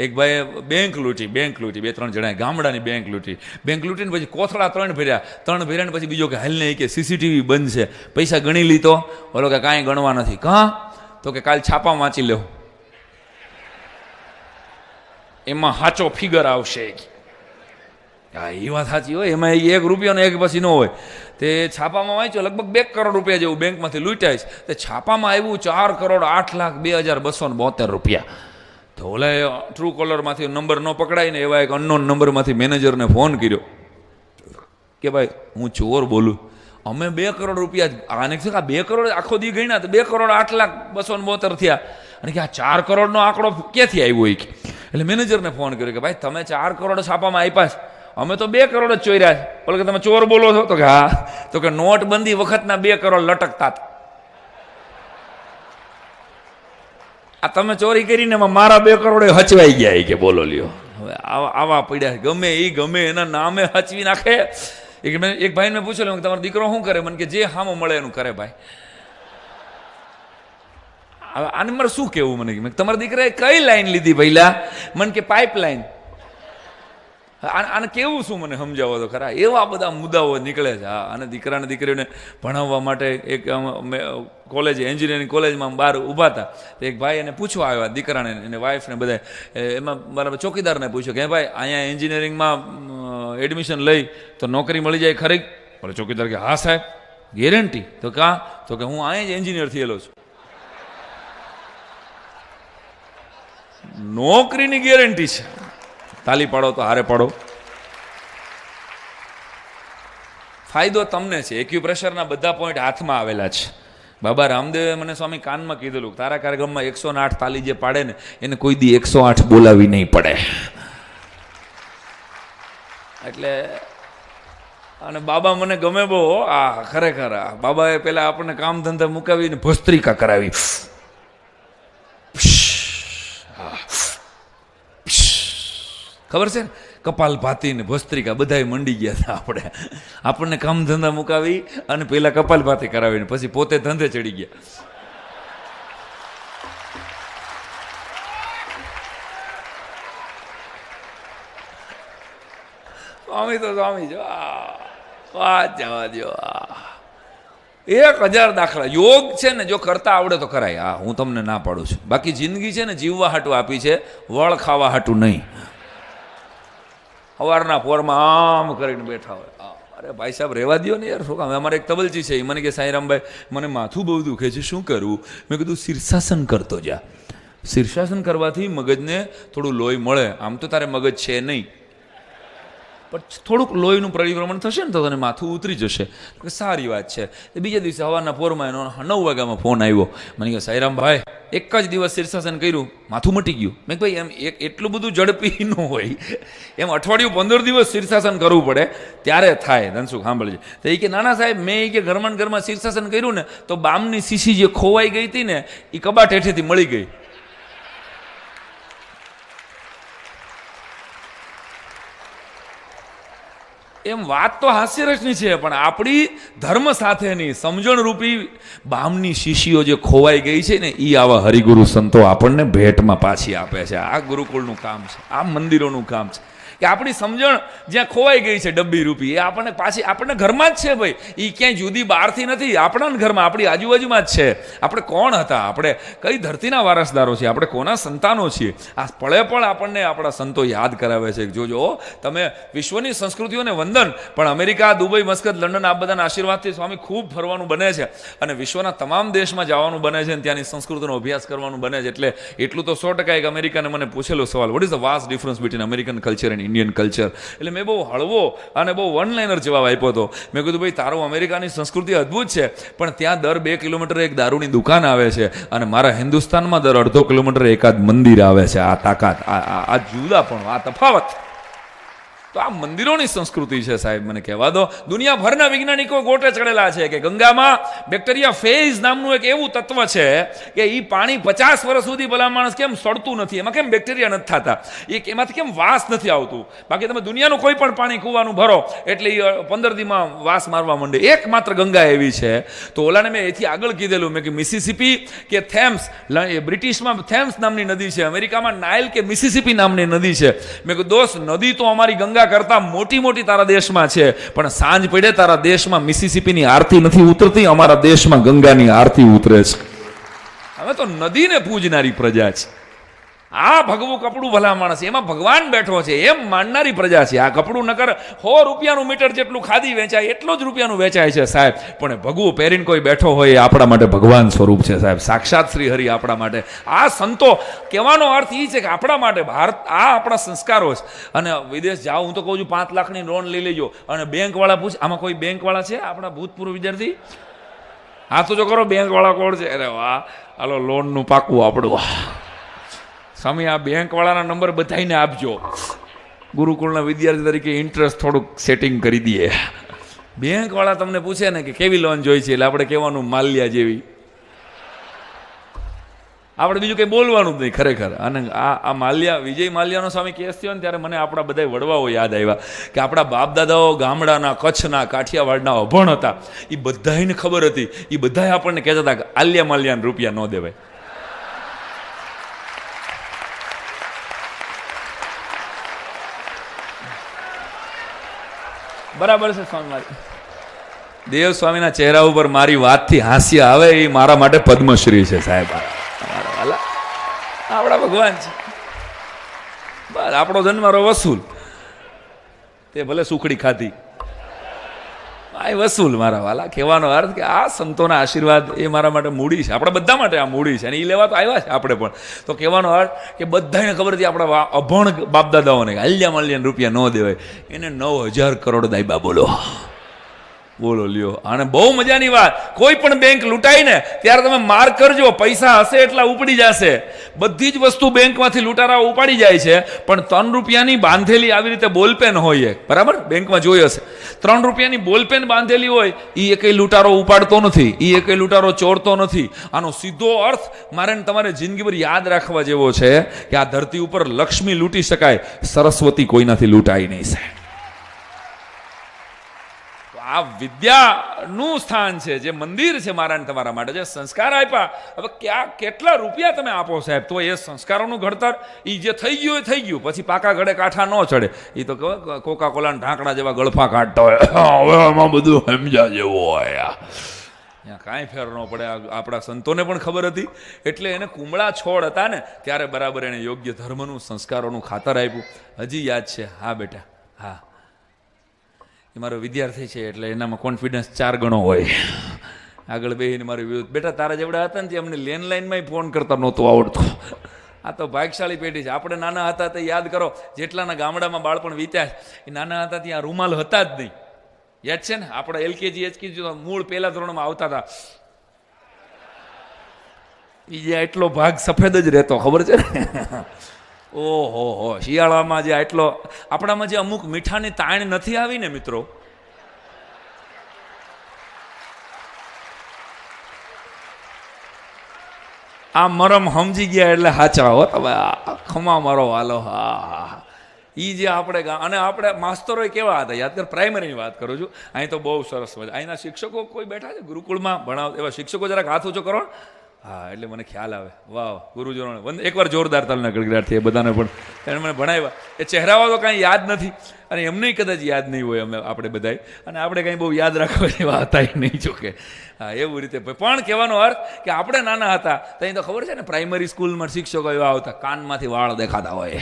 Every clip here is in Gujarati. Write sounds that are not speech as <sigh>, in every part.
એક ભાઈએ બેંક લૂંટી બેંક લૂંટી, બે ત્રણ જણાએ ગામડાની બેંક લૂંટી. બેંક લૂંટીને પછી કોથળા ત્રણ ભર્યા. ત્રણ ભર્યા ને પછી બીજો કે હાલ નહીં કે સીસીટીવી બંધ છે. પૈસા ગણી લીધો. બોલો કે કાંઈ ગણવા નથી. કાં? તો કે કાલ છાપા વાંચી લેવું. એમાં સાચો ફિગર આવશે હા, એ વાત સાચી હોય. એમાં એક રૂપિયાનો એક પછી ન હોય. તે છાપામાં વાંચ્યો, લગભગ બે કરોડ રૂપિયા જેવું બેંકમાંથી લૂંટાય છે. તે છાપામાં આવ્યું ચાર કરોડ આઠ લાખ બે હજાર બસો ને બોતેર રૂપિયા. તો ઓલા ટ્રુ કોલરમાંથી નંબર ન પકડાય ને એવા એક અનનોન નંબરમાંથી મેનેજરને ફોન કર્યો. કે ભાઈ, હું ચોર બોલું. અમે બે કરોડ રૂપિયા આને શું આ બે કરોડ આખો દી ગણ્યા બે કરોડ આઠ લાખ બસો ને બોતેર થયા. અને કે આ ચાર કરોડનો આંકડો ક્યાંથી આવ્યો એ એટલે મેનેજરને ફોન કર્યો કે ભાઈ, તમે ચાર કરોડ છાપામાં આપ્યા છે. અમે તો બે કરોડ જ ચોર્યા છે. બોલો કે તમે ચોર બોલો છો? તો કે હા. તો કે નોટબંધી વખતના બે કરોડ લટકતા હતા. આ તમે ચોરી કરીને મારા બે કરોડે હચવાઈ ગયા કે બોલો લ્યો. હવે આવા આવા પડ્યા ગમે એ ગમે એના નામે હચવી નાખે. એક મેં એક ભાઈને મેં પૂછેલું, કે તમારો દીકરો શું કરે? મને કે જે હામો મળે એનું કરે ભાઈ. હવે આને મારે શું કેવું મને? કે તમારા દીકરાએ કઈ લાઈન લીધી પહેલા? મને કે પાઇપ લાઈન આને કેવું શું મને સમજાવો તો ખરા? એવા બધા મુદ્દાઓ નીકળે છે. હા, અને દીકરાને દીકરીઓને ભણાવવા માટે એક કોલેજ એન્જિનિયરિંગ કોલેજમાં બહાર ઊભા હતા. તો એક ભાઈ એને પૂછવા આવ્યા, દીકરાને, એને વાઈફને બધા એમાં મારા ચોકીદારને પૂછ્યું કે ભાઈ, અહીંયા એન્જિનિયરિંગમાં એડમિશન લઈ તો નોકરી મળી જાય ખરી? બોલે, ચોકીદાર કે, હા, સાહેબ. ગેરંટી તો કાં તો કે, હું અહીંયા જ એન્જિનિયર થયેલો છું. નોકરીની ગેરંટી છે. તાલી પાડો તો હારે પાડો. ફાયદો તમને છે. એક્યુપ્રેશરના બધા પોઈન્ટ હાથમાં આવેલા છે. બાબા રામદેવે મને સ્વામી કાનમાં કીધેલું તારા કાર્યક્રમમાં એકસો આઠ તાલી જે પાડે ને, એને કોઈ દી એકસો આઠ બોલાવી નહીં પડે. એટલે અને બાબા મને ગમે બહુ, આ ખરેખર આ બાબાએ પેલા આપણને કામ ધંધા મુકાવીને ભસ્ત્રિકા કરાવી. ખબર છે ને? કપાલ ભાતી ને ભસ્ત્રિકા બધાય મંડી ગયા હતા આપણે. આપણને કામ ધંધા મુકાવી અને પેલા કપાલ ભાતી કરાવીને પછી પોતે ધંધે ચડી ગયા. સ્વામી તો સ્વામી જો વાત જવા દો એક હજાર દાખલા. યોગ છે ને, જો કરતા આવડે તો કરાય. હા, હું તમને ના પાડું છું. બાકી જિંદગી છે ને, જીવવા હાટું આપી છે. વળ ખાવા હાટું નહીં. સવારના પોરમાં આમ કરીને બેઠા હોય. અરે ભાઈ સાહેબ, રહેવા દ્યો ને યાર, શું કામ? અમારે એક તબલચી છે. એ મને કે સાંઈરામભાઈ મને માથું બહુ દુખે છે, શું કરવું મેં કીધું, શીર્ષાસન કરતો જા. શીર્ષાસન કરવાથી મગજને થોડું લોહી મળે. આમ તો તારે મગજ છે નહીં. પણ થોડુંક લોહીનું પરિભ્રમણ થશે ને તો તને માથું ઉતરી જશે. સારી વાત છે. બીજા દિવસે સવારના પોરમાં એનો નવ વાગ્યામાં ફોન આવ્યો. મને કહે સાઈરામભાઈ એક જ દિવસ શીર્ષાસન કર્યું. માથું મટી ગયું. મેં ભાઈ એમ એક એટલું બધું ઝડપી ન હોય. એમ અઠવાડિયું પંદર દિવસ શીર્ષાસન કરવું પડે. ત્યારે થાય. ધનસુખ સાંભળજે. તો એ કે, નાના સાહેબ, મેં એ કે ઘરમાં ઘરમાં શીર્ષાસન કર્યું ને, તો બામની શીશી જે ખોવાઈ ગઈ હતી ને, એ કબાટ હેઠેથી મળી ગઈ. એમ વાત તો હાસ્યરસની છે, પણ આપણી ધર્મ સાથેની સમજણરૂપી બામની શીશીઓ જે ખોવાઈ ગઈ છે ને એ આવા હરિગુરુ સંતો આપણને ભેટમાં પાછી આપે છે. આ ગુરુકુળનું કામ છે, આ મંદિરોનું કામ છે. કે આપણી સમજણ જ્યાં ખોવાઈ ગઈ છે ડબ્બી રૂપી, એ આપણને પાછી, આપણને ઘરમાં જ છે ભાઈ. એ ક્યાંય જુદી બહારથી નથી આપણા ઘરમાં, આપણી આજુબાજુમાં જ છે. આપણે કોણ હતા? આપણે કઈ ધરતીના વારસદારો છીએ? આપણે કોના સંતાનો છીએ? આ પળે પણ આપણને આપણા સંતો યાદ કરાવે છે જોજો, તમે વિશ્વની સંસ્કૃતિઓને વંદન, પણ અમેરિકા, દુબઈ, મસ્કત, લંડન, આ બધાના આશીર્વાદથી સ્વામી ખૂબ ફરવાનું બને છે. અને વિશ્વના તમામ દેશમાં જવાનું બને છે અને ત્યાંની સંસ્કૃતિનો અભ્યાસ કરવાનું બને છે. એટલે એટલું તો સો ટકા એક અમેરિકાને મને પૂછેલો સવાલ what is the vast difference between American culture and Indian culture એટલે મેં બહુ હળવો અને બહુ વન લાઇનર જવાબ આપ્યો હતો. મેં કીધું, ભાઈ, તારો અમેરિકાની સંસ્કૃતિ અદ્ભુત છે, પણ ત્યાં દર બે કિલોમીટર એક દારૂની દુકાન આવે છે અને મારા હિન્દુસ્તાનમાં દર અડધો કિલોમીટર એકાદ મંદિર આવે છે. આ તાકાત આ જુદા પણ, આ તફાવત. તો આ મંદિરોની સંસ્કૃતિ છે સાહેબ, મને કહેવા દો. દુનિયાભરના વૈજ્ઞાનિકો ગોટે ચડેલા છે કે ગંગામાં બેક્ટેરિયા ફેઝ નામનું એક એવું તત્વ છે કે એ પાણી પચાસ વર્ષ સુધી ભલા માણસ કેમ સડતું નથી? એમાં કેમ બેક્ટેરિયા નથી થતા? એ એમાંથી કેમ વાસ નથી આવતું? બાકી તમે દુનિયાનું કોઈ પણ પાણી કૂવાનું ભરો, એટલે એ પંદર દીમાં વાસ મારવા માંડે. એકમાત્ર ગંગા એવી છે. તો ઓલાને મેં એથી આગળ કીધેલું, મેં કે મિસિસિપી કે થેમ્સ બ્રિટિશમાં થેમ્સ નામની નદી છે, અમેરિકામાં નાઇલ કે મિસિસિપી નામની નદી છે. મેં કહ્યું દોસ્ત, નદી તો અમારી ગંગા કરતાં મોટી મોટી તારા દેશમાં છે. પણ સાંજ પડે તારા દેશમાં મિસિસિપીની આરતી નથી ઉતરતી, અમારા દેશમાં ગંગાની આરતી ઉતરે છે. હવે તો નદીને પૂજનારી પ્રજા છે. આ ભગવું કપડું ભલા માણસ, એમાં ભગવાન બેઠો છે, એમ માનનારી પ્રજા છે. આ કપડું નકર સો રૂપિયાનું મીટર જેટલું ખાદી વેચાય, એટલો જ રૂપિયાનું વેચાય છે સાહેબ. પણ ભગવું પહેરીને કોઈ બેઠો હોય એ આપણા માટે ભગવાન સ્વરૂપ છે સાહેબ. સાક્ષાત શ્રી હરિ આપણા માટે. આ સંતો, કહેવાનો અર્થ એ છે કે આપણા માટે ભારત, આ આપણા સંસ્કારો છે. અને વિદેશ જાઓ, હું તો કહું છું, પાંચ લાખની લોન લઈ લેજો. અને બેંકવાળા પૂછ, આમાં કોઈ બેંકવાળા છે આપણા ભૂતપૂર્વ વિદ્યાર્થી? હા, તો જો કરો, બેંકવાળા કોણ છે? અરે વાહ, હાલો લોનનું પાકું આપણું. સ્વામી, આ બેંકવાળાના નંબર બધાઈને આપજો. ગુરુકુળના વિદ્યાર્થી તરીકે ઇન્ટરેસ્ટ થોડુંક સેટિંગ કરી દઈએ. બેંકવાળા તમને પૂછે ને કે કેવી લોન જોઈ છે, એટલે આપણે કહેવાનું માલ્યા જેવી. આપણે બીજું કંઈ બોલવાનું જ નહીં ખરેખર. અને આ આ માલ્યા, વિજય માલ્યાનો સ્વામી કેસ થયો ને ત્યારે મને આપણા બધા વડવાઓ યાદ આવ્યા કે આપણા બાપ દાદાઓ ગામડાના, કચ્છના, કાઠિયાવાડના અભણ હતા. એ બધાને ખબર હતી. એ બધાએ આપણને કહેતા હતા કે આલ્યા માલ્યાને રૂપિયા ન દેવાય. બરાબર છે સ્વામી મારી દેવ સ્વામીના ચહેરા ઉપર મારી વાતથી હાસ્ય આવે એ મારા માટે પદ્મશ્રી છે સાહેબ. આપણા ભગવાન છે. બસ આપણો જન્મારો વસૂલ. તે ભલે સુખડી ખાધી. આ વસૂલ મારા વાલા. કહેવાનો અર્થ કે આ સંતોના આશીર્વાદ એ મારા માટે મૂડી છે. આપણા બધા માટે આ મૂડી છે અને એ લેવા તો આવ્યા છે આપણે પણ. તો કહેવાનો અર્થ કે બધાને ખબર હતી આપણા અભણ બાપદાદાઓને હલ્યા મલ્યાને રૂપિયા ન દેવાય. એને નવ હજાર કરોડ દાયબા બોલો. બોલો, લ્યો. અને બહુ મજાની વાત. કોઈ પણ બેંક લૂંટાય ને ત્યારે તમે માર્ક કરજો પૈસા હશે એટલા ઉપડી જશે. બધી જ વસ્તુ બેંકમાંથી લૂંટારા ઉપાડી જાય છે, પણ ત્રણ રૂપિયાની બાંધેલી આવી રીતે બોલપેન હોય એક. બરાબર? બેંકમાં જોઈ હશે. ત્રણ રૂપિયાની બોલપેન બાંધેલી હોય એ એકેય લૂંટારો ઉપાડતો નથી. એ એકેય લૂંટારો ચોરતો નથી. આનો સીધો અર્થ મારે તમારે જિંદગીભર યાદ રાખવા જેવો છે કે આ ધરતી ઉપર લક્ષ્મી લૂંટી શકાય. સરસ્વતી કોઈનાથી લૂંટાઈ નહીં સાહેબ આ વિદ્યાનું સ્થાન છે, જે મંદિર છે મારા ને તમારા માટે. જે સંસ્કાર આપ્યા, હવે ક્યાં કેટલા રૂપિયા તમે આપો સાહેબ? તો એ સંસ્કારોનું ઘડતર એ જે થઈ ગયું એ થઈ ગયું. પછી પાકા ઘડે કાંઠા ન ચડે. એ તો કોકા કોલાના ઢાંકણા જેવા ગળફા કાઢતા હોય. હવે આમાં બધું સમજા જેવું હોય ત્યાં કાંઈ ફેર ન પડે. આપણા સંતોને પણ ખબર હતી. એટલે એને કુમળા છોડ હતા ને, ત્યારે બરાબર એને યોગ્ય ધર્મનું, સંસ્કારોનું ખાતર આપ્યું. હજી યાદ છે? હા બેટા, હા. એ મારો વિદ્યાર્થી છે, એટલે એનામાં કોન્ફિડન્સ ચાર ગણો હોય. આગળ બેહીને મારી વિરુદ્ધ. બેટા, તારા જેવડા હતા ને તે અમને લેન્ડલાઇનમાં ફોન કરતા નહોતું આવડતું. આ તો ભાગશાળી પેઢી છે. આપણે નાના હતા તે યાદ કરો, જેટલાના ગામડામાં બાળપણ વીત્યા, એ નાના હતા ત્યાં રૂમાલ હતા જ નહીં. યાદ છે ને? આપણે એલકેજી એચકેજી મૂળ પહેલા ધોરણમાં આવતા હતા. એ જે એટલો ભાગ સફેદ જ રહેતો, ખબર છે? ને ઓહો, હો, શિયાળામાં જે આટલો, આપણામાં જે અમુક મીઠાની તાણ નથી આવી ને મિત્રો. આ મરમ સમજી ગયા એટલે હાચા હો તમે ખમા મારો વાલો, હા હા હા. ઈ જે આપણે અને આપણે માસ્તરો કેવા હતા? યાદ કર, પ્રાઇમરીની વાત કરું છું. અહીં તો બહુ સરસ મજા અહીંના શિક્ષકો કોઈ બેઠા છે? ગુરુકુળમાં ભણાવ એવા શિક્ષકો જરાક હાથ ઊંચો કરો. ને. હા, એટલે મને ખ્યાલ આવે. વાહ, ગુરુજનો એકવાર જોરદાર તાલના ગડગડાટ એ બધાને પણ. એને મને ભણાવ્યા. એ ચહેરાઓ તો કાંઈ યાદ નથી. અને એમને કદાચ યાદ નહીં હોય અમે આપણે બધાએ. અને આપણે કાંઈ બહુ યાદ રાખવા જેવા હતા નહીં જોકે હા, એવું રીતે. પણ કહેવાનો અર્થ કે આપણે નાના હતા, તો અહીં તો ખબર છે ને પ્રાઇમરી સ્કૂલમાં શિક્ષકો એવા આવતા, કાનમાંથી વાળ દેખાતા હોય.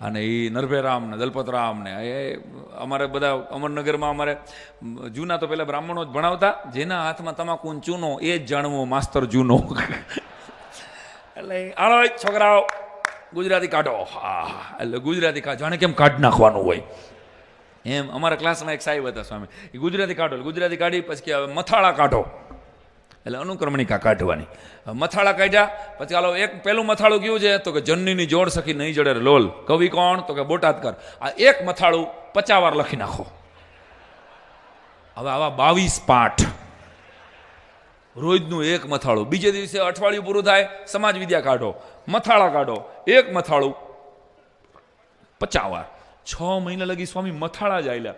અને એ નરભેરામ ને દલપતરામ એ, અમારે બધા અમરનગરમાં અમારે જૂના તો પહેલાં બ્રાહ્મણો જ ભણાવતા, જેના હાથમાં તમાકુ ચૂનો, એ જ જાણવો માસ્તર જૂનો. એટલે આળો છોકરાઓ, ગુજરાતી કાઢો. હા એટલે ગુજરાતી કાઢો જાણે કેમ કાઢ નાખવાનું હોય. એમ અમારા ક્લાસમાં એક સાહેબ હતા, સ્વામી. એ ગુજરાતી કાઢો ગુજરાતી કાઢી, પછી મથાળા કાઢો. એટલે અનુક્રમણિકા કાઢવાની. મથાળા કાઢ્યા. પછી ચાલો એક પેલું મથાળું કયું છે? તો કે જનનીની જોડ સખી નહીં જડે લોલ. કવિ કોણ? તો કે બોટાદકર. આ એક મથાળું પચાવાર લખી નાખો. હવે આવા બાવીસ પાઠ. રોજનું એક મથાળું. બીજે દિવસે અઠવાડિયું પૂરું થાય સમાજ વિદ્યા કાઢો. મથાળા કાઢો. એક મથાળું પચાવાર છ મહિના લગી સ્વામી મથાળા જ આયલા.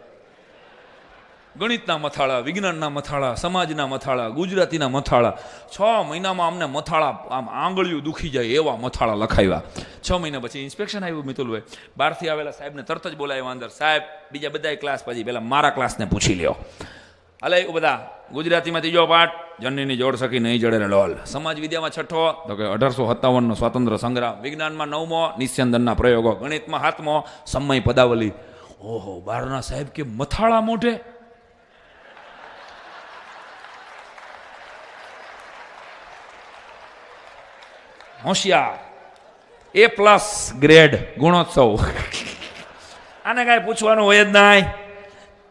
ગણિતના મથાળા, વિજ્ઞાનના મથાળા, સમાજના મથાળા, ગુજરાતીના મથાળા. છ મહિનામાં અમને મથાળા, આમ આંગળીઓ દુખી જાય એવા મથાળા લખાવ્યા. છ મહિના પછી ઇન્સ્પેક્શન આવ્યું મિતુલભાઈ. બહારથી આવેલા સાહેબને તરત જ બોલાવ્યા અંદર, સાહેબ, બીજા બધા ક્લાસ પછી પહેલાં મારા ક્લાસને પૂછી લ્યો. અલે બધા ગુજરાતીમાં ત્રીજો પાઠ. જનનીની જોડ સખી નહીં જડે લોલ સમાજ વિદ્યામાં છઠ્ઠો. તો કે અઢારસો સત્તાવનનો સ્વાતંત્ર્ય સંગ્રામ. વિજ્ઞાનમાં નવમો, નિસ્યંદનના પ્રયોગો. ગણિતમાં હાથમો, સમય પદાવલી. ઓહો, બારના સાહેબ કે મથાળા મોઢે હોશિયાર. A plus grade Gunotsav. આને કાંઈ પૂછવાનું હોય જ નહીં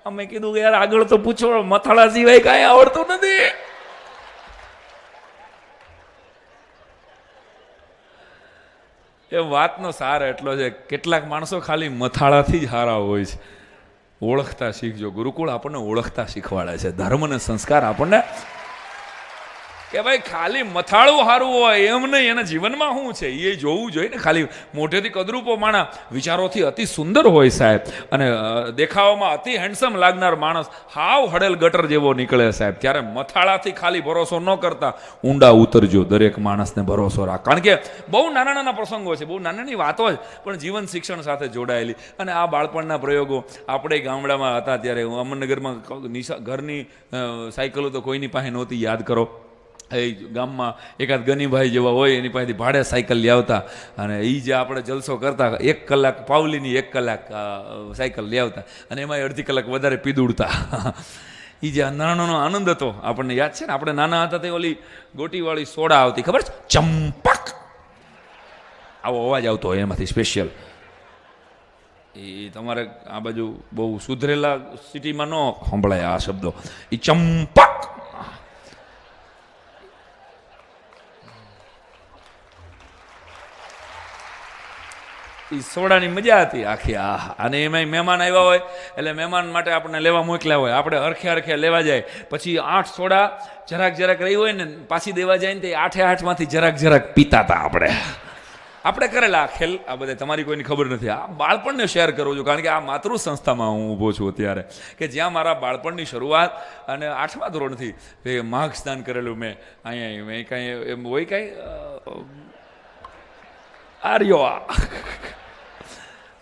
અમે કીધું કે યાર આગળ તો પૂછો, મથાળા સિવાય કાંઈ આવડતું નથી. એ વાતનો સાર એટલો છે, કેટલાક માણસો ખાલી મથાળાથી જ હારા હોય છે. ઓળખતા શીખજો. ગુરુકુળ આપણને ઓળખતા શીખવાડે છે. ધર્મ અને સંસ્કાર આપણને કે ભાઈ ખાલી મથાળું સારું હોય, એમ નહીં, એના જીવનમાં શું છે? એ જોવું જોઈએ ને, ખાલી મોઢેથી કદરૂપો માણા વિચારોથી અતિ સુંદર હોય સાહેબ. અને દેખાવામાં અતિ હેન્ડસમ લાગનાર માણસ હાવ હડેલ ગટર જેવો નીકળે સાહેબ. ત્યારે મથાળાથી ખાલી ભરોસો ન કરતા ઊંડા ઉતરજો, દરેક માણસને ભરોસો રાખ. કારણ કે બહુ નાના નાના પ્રસંગો છે, બહુ નાની નાની વાતો જ, પણ જીવન શિક્ષણ સાથે જોડાયેલી. અને આ બાળપણના પ્રયોગો આપણે ગામડામાં હતા ત્યારે અમરનગરમાં ઘરની સાયકલો તો કોઈની પાસે નહોતી, યાદ કરો. એ ગામમાં એકાદ ગનીભાઈ જેવા હોય, એની પાસેથી ભાડે સાયકલ લઈ આવતા. અને એ જે આપણે જલસો કરતા, એક કલાક પાવલીની એક કલાક સાયકલ લઈ આવતા. અને એમાં અડધી કલાક વધારે પીદુડતા એ <laughs> જે નાનાનો આનંદ હતો, આપણને યાદ છે ને? આપણે નાના હતા તે ઓલી ગોટીવાળી સોડા આવતી, ખબર છે? ચંપક! આવો અવાજ આવતો હોય એમાંથી સ્પેશિયલ એ તમારે આ બાજુ બહુ સુધરેલા સિટીમાં ન સંભળાય આ શબ્દો. એ ચંપક! એ સોડાની મજા હતી આખી આ અને એમાંય મહેમાન આવ્યા હોય, એટલે મહેમાન માટે આપણને લેવા મોકલ્યા હોય. આપણે અરખે અરખે લેવા જાય. પછી આઠ સોડા જરાક જરાક રહી હોય ને, પાછી દેવા જાય ને તે આઠે આઠમાંથી જરાક જરાક પીતા હતા આપણે. આપણે કરેલા આ ખેલ, આ બધા તમારી કોઈની ખબર નથી. આ બાળપણને શેર કરું છું, કારણ કે આ માતૃ સંસ્થામાં હું ઊભો છું અત્યારે. કે જ્યાં મારા બાળપણની શરૂઆત અને આઠમા ધોરણથી એ માઘ સ્નાન કરેલું મેં. અહીંયા મેં કાંઈ એમ હોય કાંઈ આર્યો આ.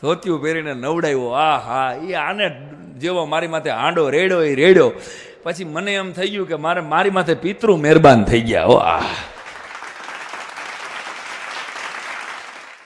ધોતિયું પહેરીને નવડાવ્યો આ હા એ આને જેવો મારી માથે હાંડો રેડો એ રેડ્યો. પછી મને એમ થઈ ગયું કે મારે મારી માથે પિતૃ મહેરબાન થઈ ગયા ઓ આ